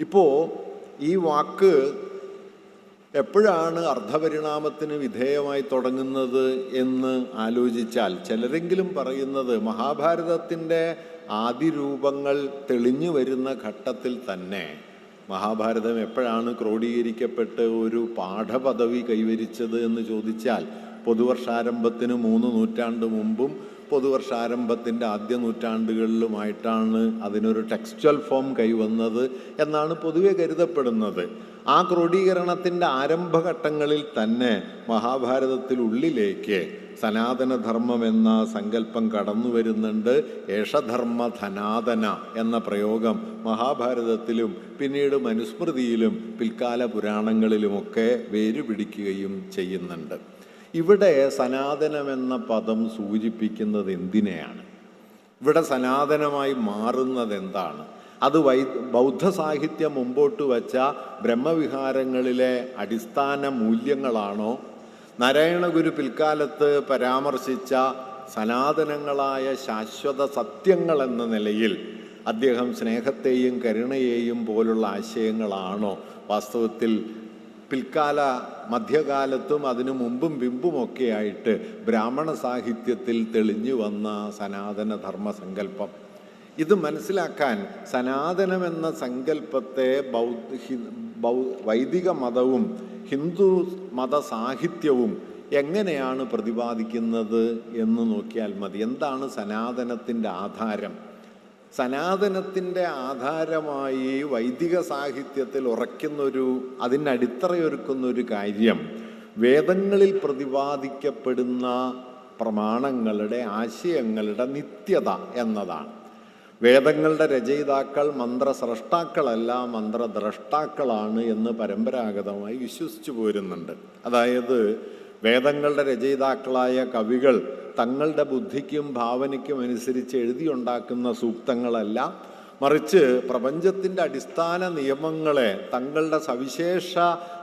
ഇപ്പോൾ ഈ വാക്ക് എപ്പോഴാണ് അർദ്ധപരിണാമത്തിന് വിധേയമായി തുടങ്ങുന്നത് എന്ന് ആലോചിച്ചാൽ ചിലരെങ്കിലും പറയുന്നത് മഹാഭാരതത്തിന്റെ ആദിരൂപങ്ങൾ തെളിഞ്ഞു വരുന്ന ഘട്ടത്തിൽ തന്നെ. മഹാഭാരതം എപ്പോഴാണ് ക്രോഡീകരിക്കപ്പെട്ട് ഒരു പാഠപദവി കൈവരിച്ചത് എന്ന് ചോദിച്ചാൽ പൊതുവർഷാരംഭത്തിന് മൂന്ന് നൂറ്റാണ്ട് മുമ്പും പൊതുവർഷാരംഭത്തിന്റെ ആദ്യ നൂറ്റാണ്ടുകളിലുമായിട്ടാണ് അതിനൊരു ടെക്സ്ച്വൽ ഫോം കൈവന്നത് എന്നാണ് പൊതുവെ കരുതപ്പെടുന്നത്. ആ ക്രോഡീകരണത്തിന്റെ ആരംഭഘട്ടങ്ങളിൽ തന്നെ മഹാഭാരതത്തിലുള്ളിലേക്ക് സനാതനധർമ്മം എന്ന സങ്കല്പം കടന്നു വരുന്നുണ്ട്. ഏഷധർമ്മ ധനാതന എന്ന പ്രയോഗം മഹാഭാരതത്തിലും പിന്നീട് മനുസ്മൃതിയിലും പിൽക്കാല പുരാണങ്ങളിലുമൊക്കെ വേരുപിടിക്കുകയും ചെയ്യുന്നുണ്ട്. ഇവിടെ സനാതനമെന്ന പദം സൂചിപ്പിക്കുന്നത് എന്തിനെയാണ്? ഇവിടെ സനാതനമായി മാറുന്നത് എന്താണ്? അത് വൈ ബൗദ്ധ സാഹിത്യം മുമ്പോട്ട് വച്ച ബ്രഹ്മവിഹാരങ്ങളിലെ അടിസ്ഥാന മൂല്യങ്ങളാണോ? നാരായണഗുരു പിൽക്കാലത്ത് പരാമർശിച്ച സനാതനങ്ങളായ ശാശ്വത സത്യങ്ങൾ എന്ന നിലയിൽ അദ്ദേഹം സ്നേഹത്തെയും കരുണയെയും പോലുള്ള ആശയങ്ങളാണോ? വാസ്തവത്തിൽ പിൽക്കാല മധ്യകാലത്തും അതിനു മുമ്പും പിമ്പുമൊക്കെയായിട്ട് ബ്രാഹ്മണ സാഹിത്യത്തിൽ തെളിഞ്ഞു വന്ന സനാതന ധർമ്മസങ്കല്പം ഇത് മനസ്സിലാക്കാൻ സനാതനമെന്ന സങ്കല്പത്തെ ബൗദ്ധ വൈദിക മതവും ഹിന്ദു മത സാഹിത്യവും എങ്ങനെയാണ് പ്രതിപാദിക്കുന്നത് എന്ന് നോക്കിയാൽ മതി. എന്താണ് സനാതനത്തിന്റെ ആധാരം? സനാതനത്തിന്റെ ആധാരമായി വൈദിക സാഹിത്യത്തിൽ ഉറയ്ക്കുന്നൊരു അതിനടിത്തറയൊരുക്കുന്നൊരു കാര്യം വേദങ്ങളിൽ പ്രതിപാദിക്കപ്പെടുന്ന പ്രമാണങ്ങളുടെ ആശയങ്ങളുടെ നിത്യത എന്നതാണ്. വേദങ്ങളുടെ രചയിതാക്കൾ മന്ത്രസ്രഷ്ടാക്കളല്ല മന്ത്രദ്രഷ്ടാക്കളാണ് എന്ന് പരമ്പരാഗതമായി വിശ്വസിച്ചു പോരുന്നുണ്ട്. അതായത് വേദങ്ങളുടെ രചയിതാക്കളായ കവികൾ തങ്ങളുടെ ബുദ്ധിക്കും ഭാവനയ്ക്കും അനുസരിച്ച് എഴുതിയുണ്ടാക്കുന്ന സൂക്തങ്ങളല്ല മറിച്ച് പ്രപഞ്ചത്തിന്റെ അടിസ്ഥാന നിയമങ്ങളെ തങ്ങളുടെ സവിശേഷ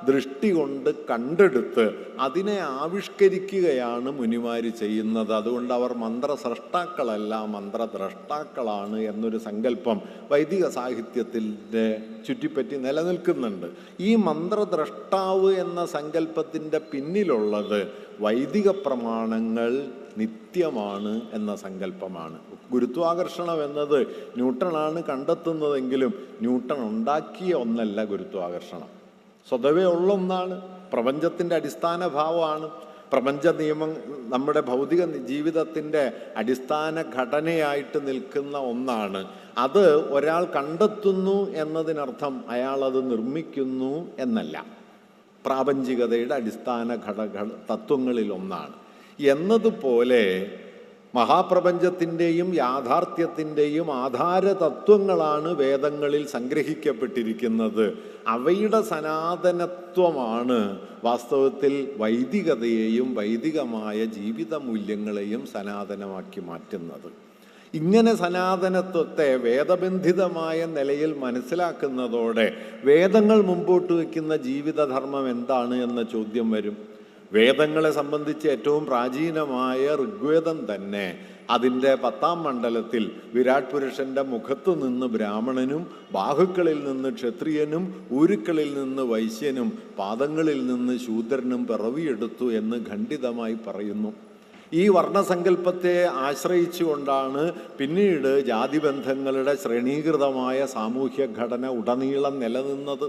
ദൃഷ്ടി കൊണ്ട് കണ്ടെടുത്ത് അതിനെ ആവിഷ്കരിക്കുകയാണ് മുനിമാര് ചെയ്യുന്നത്. അതുകൊണ്ട് അവർ മന്ത്രസ്രഷ്ടാക്കളല്ല മന്ത്രദ്രഷ്ടാക്കളാണ് എന്നൊരു സങ്കല്പം വൈദിക സാഹിത്യത്തിന്റെ ചുറ്റിപ്പറ്റി നിലനിൽക്കുന്നുണ്ട്. ഈ മന്ത്രദ്രഷ്ടാവ് എന്ന സങ്കല്പത്തിന്റെ പിന്നിലുള്ളത് വൈദിക പ്രമാണങ്ങൾ നിത്യമാണ് എന്ന സങ്കല്പമാണ്. ഗുരുത്വാകർഷണം എന്നത് ന്യൂട്ടണാണ് കണ്ടെത്തുന്നതെങ്കിലും ന്യൂട്ടൺ ഉണ്ടാക്കിയ ഒന്നല്ല ഗുരുത്വാകർഷണം. സ്വതവേ ഉള്ള ഒന്നാണ്. പ്രപഞ്ചത്തിന്റെ അടിസ്ഥാന ഭാവമാണ് പ്രപഞ്ച നിയമം നമ്മുടെ ഭൗതിക ജീവിതത്തിന്റെ അടിസ്ഥാന ഘടനയായിട്ട് നിൽക്കുന്ന ഒന്നാണ്. അത് ഒരാൾ കണ്ടെത്തുന്നു എന്നതിനർത്ഥം അയാൾ അത് നിർമ്മിക്കുന്നു എന്നല്ല. പ്രാപഞ്ചികതയുടെ അടിസ്ഥാന ഘടക തത്വങ്ങളിലൊന്നാണ്. എന്നതുപോലെ മഹാപ്രപഞ്ചത്തിന്റെയും യാഥാർത്ഥ്യത്തിന്റെയും ആധാര തത്വങ്ങളാണ് വേദങ്ങളിൽ സംഗ്രഹിക്കപ്പെട്ടിരിക്കുന്നത്. അവയുടെ സനാതനത്വമാണ് വാസ്തവത്തിൽ വൈദികതയെയും വൈദികമായ ജീവിത മൂല്യങ്ങളെയും സനാതനമാക്കി മാറ്റുന്നത്. ഇങ്ങനെ സനാതനത്വത്തെ വേദബന്ധിതമായ നിലയിൽ മനസ്സിലാക്കുന്നതോടെ വേദങ്ങൾ മുമ്പോട്ട് വയ്ക്കുന്ന ജീവിതധർമ്മം എന്താണ് എന്ന ചോദ്യം വരും. വേദങ്ങളെ സംബന്ധിച്ച് ഏറ്റവും പ്രാചീനമായ ഋഗ്വേദം തന്നെ അതിന്റെ പത്താം മണ്ഡലത്തിൽ വിരാട് പുരുഷന്റെ മുഖത്തു നിന്ന് ബ്രാഹ്മണനും ബാഹുക്കളിൽ നിന്ന് ക്ഷത്രിയനും ഊരുക്കളിൽ നിന്ന് വൈശ്യനും പാദങ്ങളിൽ നിന്ന് ശൂദ്രനും പിറവിയെടുത്തു എന്ന് ഖണ്ഡിതമായി പറയുന്നു. ഈ വർണസങ്കല്പത്തെ ആശ്രയിച്ചുകൊണ്ടാണ് പിന്നീട് ജാതിബന്ധങ്ങളുടെ ശ്രേണീകൃതമായ സാമൂഹ്യ ഘടന ഉടനീളം നിലനിന്നത്.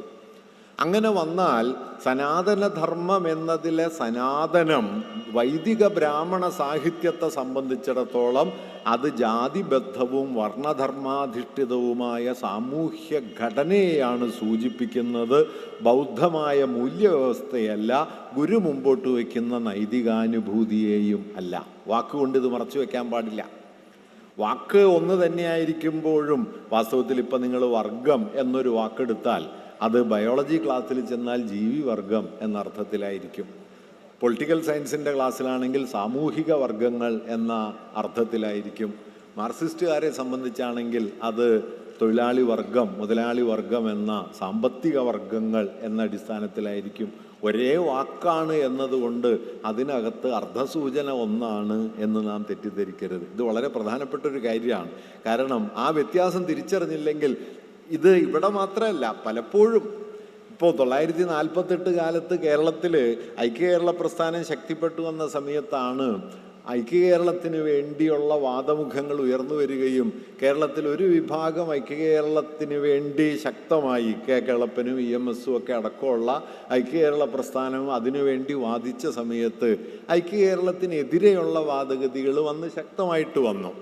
അങ്ങനെ വന്നാൽ സനാതനധർമ്മം എന്നതിലെ സനാതനം വൈദിക ബ്രാഹ്മണ സാഹിത്യത്തെ സംബന്ധിച്ചിടത്തോളം അത് ജാതിബദ്ധവും വർണധർമാധിഷ്ഠിതവുമായ സാമൂഹ്യ ഘടനയെയാണ് സൂചിപ്പിക്കുന്നത്. ബൗദ്ധമായ മൂല്യവ്യവസ്ഥയല്ല ഗുരു മുമ്പോട്ട് വയ്ക്കുന്ന നൈതികാനുഭൂതിയെയും അല്ല. വാക്കുകൊണ്ട് ഇത് മറച്ചു വയ്ക്കാൻ പാടില്ല. വാക്ക് ഒന്ന് തന്നെയായിരിക്കുമ്പോഴും വാസ്തവത്തിൽ ഇപ്പം നിങ്ങൾ വർഗം എന്നൊരു വാക്കെടുത്താൽ അത് ബയോളജി ക്ലാസ്സിൽ ചെന്നാൽ ജീവി വർഗം എന്ന അർത്ഥത്തിലായിരിക്കും പൊളിറ്റിക്കൽ സയൻസിന്റെ ക്ലാസ്സിലാണെങ്കിൽ സാമൂഹിക വർഗങ്ങൾ എന്ന അർത്ഥത്തിലായിരിക്കും. മാർക്സിസ്റ്റുകാരെ സംബന്ധിച്ചാണെങ്കിൽ അത് തൊഴിലാളി വർഗം മുതലാളി വർഗം എന്ന സാമ്പത്തിക വർഗങ്ങൾ എന്ന അടിസ്ഥാനത്തിലായിരിക്കും. ഒരേ വാക്കാണ് എന്നതുകൊണ്ട് അതിനകത്ത് അർത്ഥസൂചന ഒന്നാണ് എന്ന് നാം തെറ്റിദ്ധരിക്കരുത്. ഇത് വളരെ പ്രധാനപ്പെട്ട ഒരു കാര്യമാണ്. കാരണം ആ വ്യത്യാസം തിരിച്ചറിഞ്ഞില്ലെങ്കിൽ ഇത് ഇവിടെ മാത്രമല്ല പലപ്പോഴും ഇപ്പോൾ തൊള്ളായിരത്തി നാൽപ്പത്തെട്ട് കാലത്ത് കേരളത്തിൽ ഐക്യകേരള പ്രസ്ഥാനം ശക്തിപ്പെട്ടു വന്ന സമയത്താണ് ഐക്യകേരളത്തിന് വേണ്ടിയുള്ള വാദമുഖങ്ങൾ ഉയർന്നു വരികയും കേരളത്തിൽ ഒരു വിഭാഗം ഐക്യകേരളത്തിന് വേണ്ടി ശക്തമായി കെ കേളപ്പനും ഇ എം എസും ഒക്കെ അടക്കമുള്ള ഐക്യകേരള പ്രസ്ഥാനം അതിനുവേണ്ടി വാദിച്ച സമയത്ത് ഐക്യകേരളത്തിനെതിരെയുള്ള വാദഗതികൾ വന്ന് ശക്തമായിട്ട് വന്നു.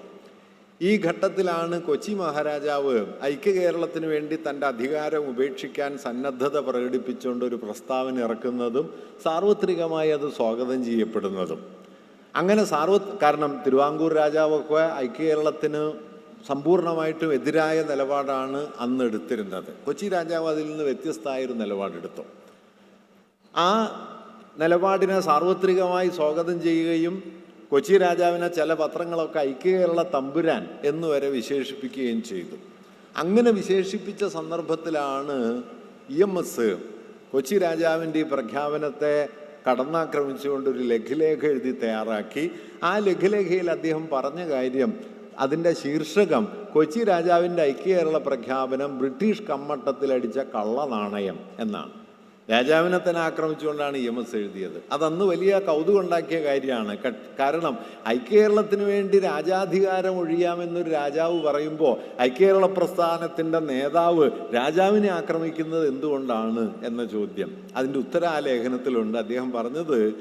ഈ ഘട്ടത്തിലാണ് കൊച്ചി മഹാരാജാവ് ഐക്യ ഐക്യകേരളത്തിന് വേണ്ടി തന്റെ അധികാരം ഉപേക്ഷിക്കാൻ സന്നദ്ധത പ്രകടിപ്പിച്ചുകൊണ്ട് ഒരു പ്രസ്താവന ഇറക്കുന്നതും സാർവത്രികമായി അത് സ്വാഗതം ചെയ്യപ്പെടുന്നതും. അങ്ങനെ സാർവ കാരണം തിരുവാങ്കൂർ രാജാവൊക്കെ ഐക്യകേരളത്തിന് സമ്പൂർണമായിട്ടും എതിരായ നിലപാടാണ് അന്ന് എടുത്തിരുന്നത്. കൊച്ചി രാജാവ് അതിൽ നിന്ന് വ്യത്യസ്തമായൊരു നിലപാടെടുത്തു. ആ നിലപാടിനെ സാർവത്രികമായി സ്വാഗതം ചെയ്യുകയും കൊച്ചി രാജാവിനെ ചില പത്രങ്ങളൊക്കെ ഐക്യകേരള തമ്പുരാൻ എന്ന് വരെ വിശേഷിപ്പിക്കുകയും ചെയ്തു. അങ്ങനെ വിശേഷിപ്പിച്ച സന്ദർഭത്തിലാണ് ഇ എം എസ് കൊച്ചി രാജാവിന്റെ ഈ പ്രഖ്യാപനത്തെ കടന്നാക്രമിച്ചുകൊണ്ട് ഒരു ലഘുലേഖ എഴുതി തയ്യാറാക്കി. ആ ലഘുലേഖയിൽ അദ്ദേഹം പറഞ്ഞ കാര്യം അതിന്റെ ശീർഷകം കൊച്ചി രാജാവിന്റെ ഐക്യകേരള പ്രഖ്യാപനം ബ്രിട്ടീഷ് കമ്മട്ടത്തിലടിച്ച കള്ളനാണയം എന്നാണ്. രാജാവിനെ തന്നെ ആക്രമിച്ചുകൊണ്ടാണ് എം എസ് എഴുതിയത്. അതന്ന് വലിയ കൗതുകം ഉണ്ടാക്കിയ കാര്യമാണ് കാരണം ഐക്യകേരളത്തിന് വേണ്ടി രാജാധികാരം ഒഴിയാമെന്നൊരു രാജാവ് പറയുമ്പോൾ ഐക്യകേരള പ്രസ്ഥാനത്തിന്റെ നേതാവ് രാജാവിനെ ആക്രമിക്കുന്നത് എന്തുകൊണ്ടാണ് എന്ന ചോദ്യം. അതിന്റെ ഉത്തരം ആ ലേഖനത്തിലുണ്ട് അദ്ദേഹം പറഞ്ഞത്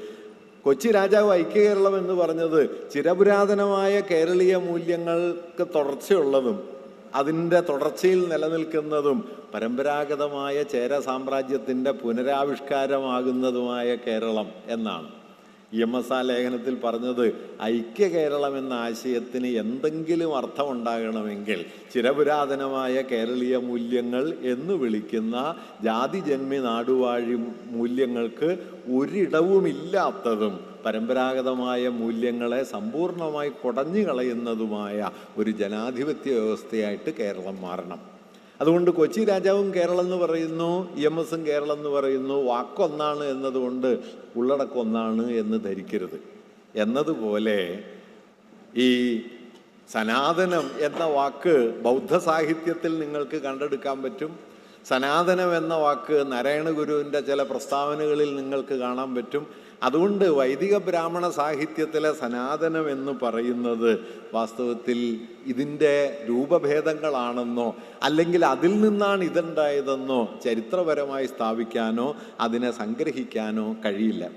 കൊച്ചി രാജാവ് ഐക്യകേരളം എന്ന് പറഞ്ഞത് ചിരപുരാതനമായ കേരളീയ മൂല്യങ്ങൾക്ക് തുടർച്ചയുള്ളതും അതിന്റെ തുടർച്ചയിൽ നിലനിൽക്കുന്നതും പരമ്പരാഗതമായ ചേര സാമ്രാജ്യത്തിന്റെ പുനരാവിഷ്കാരമാകുന്നതുമായ കേരളം എന്നാണ്. എം എസ് ആ ലേഖനത്തിൽ പറഞ്ഞത് ഐക്യ കേരളം എന്ന ആശയത്തിന് എന്തെങ്കിലും അർത്ഥമുണ്ടാകണമെങ്കിൽ ചിരപുരാതനമായ കേരളീയ മൂല്യങ്ങൾ എന്ന് വിളിക്കുന്ന ജാതി ജാതിജന്മി നാടുവാഴി മൂല്യങ്ങൾക്ക് ഒരിടവുമില്ലാത്തതും പരമ്പരാഗതമായ മൂല്യങ്ങളെ സമ്പൂർണമായി കുടഞ്ഞു കളയുന്നതുമായ ഒരു ജനാധിപത്യ വ്യവസ്ഥയായിട്ട് കേരളം മാറണം. അതുകൊണ്ട് കൊച്ചി രാജാവും കേരളം എന്ന് പറയുന്നു ഇ എം എസും കേരളം എന്ന് പറയുന്നു വാക്കൊന്നാണ് എന്നതുകൊണ്ട് ഉള്ളടക്കം ഒന്നാണ് എന്ന് ധരിക്കരുത്. എന്നതുപോലെ ഈ സനാതനം എന്ന വാക്ക് ബൗദ്ധ സാഹിത്യത്തിൽ നിങ്ങൾക്ക് കണ്ടെടുക്കാൻ പറ്റും. സനാതനം എന്ന വാക്ക് നാരായണ ഗുരുവിന്റെ ചില പ്രസ്താവനകളിൽ നിങ്ങൾക്ക് കാണാൻ പറ്റും. അതുകൊണ്ട് വൈദിക ബ്രാഹ്മണ സാഹിത്യത്തിലെ സനാതനം എന്ന് പറയുന്നത് വാസ്തവത്തിൽ ഇതിന്റെ രൂപഭേദങ്ങളാണെന്നോ അല്ലെങ്കിൽ അതിൽ നിന്നാണ് ഇതുണ്ടായതെന്നോ ചരിത്രപരമായി സ്ഥാപിക്കാനോ അതിനെ സംഗ്രഹിക്കാനോ കഴിയില്ല.